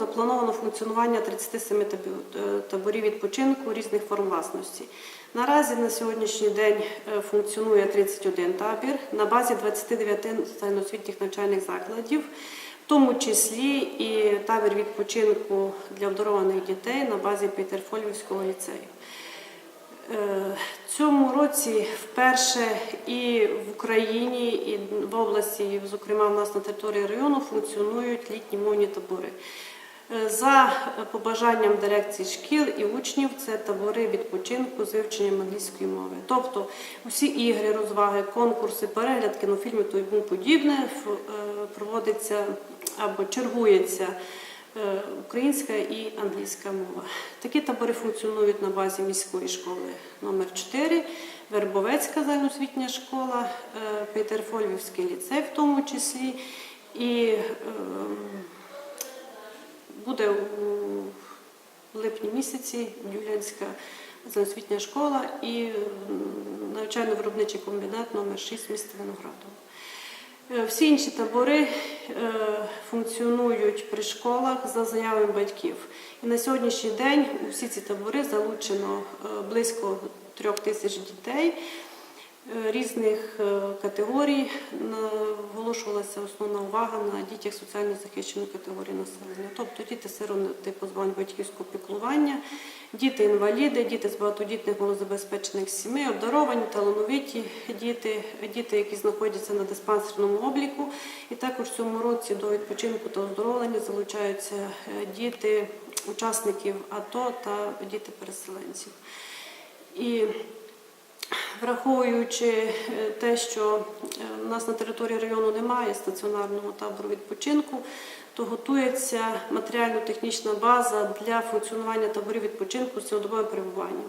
Заплановано функціонування 37 е, таборів відпочинку різних форм власності. Наразі на сьогоднішній день е, функціонує 31 табір на базі 29 загальноосвітніх навчальних закладів, в тому числі і табір відпочинку для обдарованих дітей на базі Петерфольвівського ліцею. Е, Цьому році вперше і в Україні, і в області, і, зокрема в нас на території району, функціонують літні мовні табори. Е, За побажанням дирекції шкіл і учнів це табори відпочинку з вивченням англійської мови. Тобто усі ігри, розваги, конкурси, перегляд кінофільмів та тому подібне е, проводиться або чергується е, українська і англійська мова. Такі табори функціонують на базі міської школи номер 4 Вербовецька загальноосвітня школа, Петерфольвівський ліцей в тому числі. І буде у липні місяці Юлянська загальноосвітня школа і навчально-виробничий комбінат номер 6 міста Виноградово. Е, Всі інші табори е, функціонують при школах за заявами батьків. І на сьогоднішній день у всі ці табори залучено е, близько трьох тисяч дітей різних е, категорій. Наголошувалася основна увага на дітях соціально захищеної категорії населення, тобто діти сироти позбавлені батьківського піклування, діти-інваліди, діти з багатодітних малозабезпечених сімей, обдаровані, талановиті діти, діти, які знаходяться на диспансерному обліку. І також в цьому році до відпочинку та оздоровлення залучаються е, діти учасників АТО та діти переселенців. І Враховуючи е, те, що е, у нас на території району немає стаціонарного табору відпочинку, то готується матеріально-технічна база для функціонування таборів відпочинку з цілодобовим перебуванням.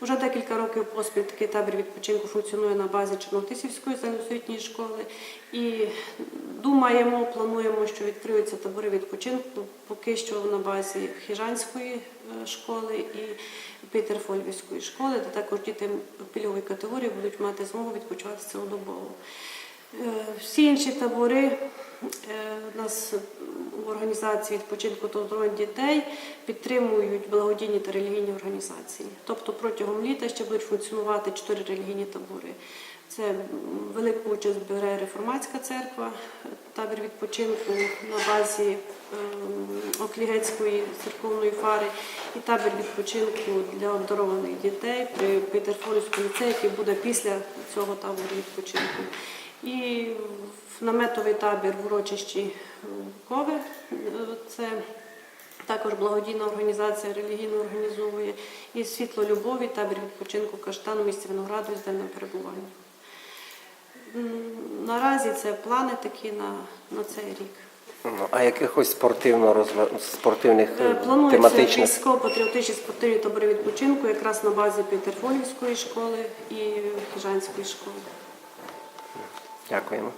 Уже декілька років поспіль такий табір відпочинку функціонує на базі Чорнотисівської загальноосвітньої школи. І думаємо, плануємо, що відкриються табори відпочинку поки що на базі Хижанської е, школи і Петерфольвівської школи, де також діти пільгової категорії будуть мати змогу відпочивати цілодобово. Е, Всі інші табори е, у нас в організації відпочинку та оздоровлення дітей підтримують благодійні та релігійні організації. Тобто протягом літа ще будуть функціонувати чотири релігійні табори. Це велику участь бере реформатська церква, табір відпочинку на базі ем, Оклігецької церковної фари і табір відпочинку для обдарованих дітей при Петерфолівському ліцеї, який буде після цього табору відпочинку. І наметовий табір в урочищі Кове. е, Це також благодійна організація релігійно організовує. І світло любові, табір відпочинку каштан у місті Винограду з денним перебуванням. М, Наразі це плани такі на, на цей рік. Ну, а якихось спортивно розв... спортивних Е, е, Планується тематичних військово-патріотичні спортивні табори відпочинку якраз на базі Петерфольської школи і Хижанської школи. дякуємо.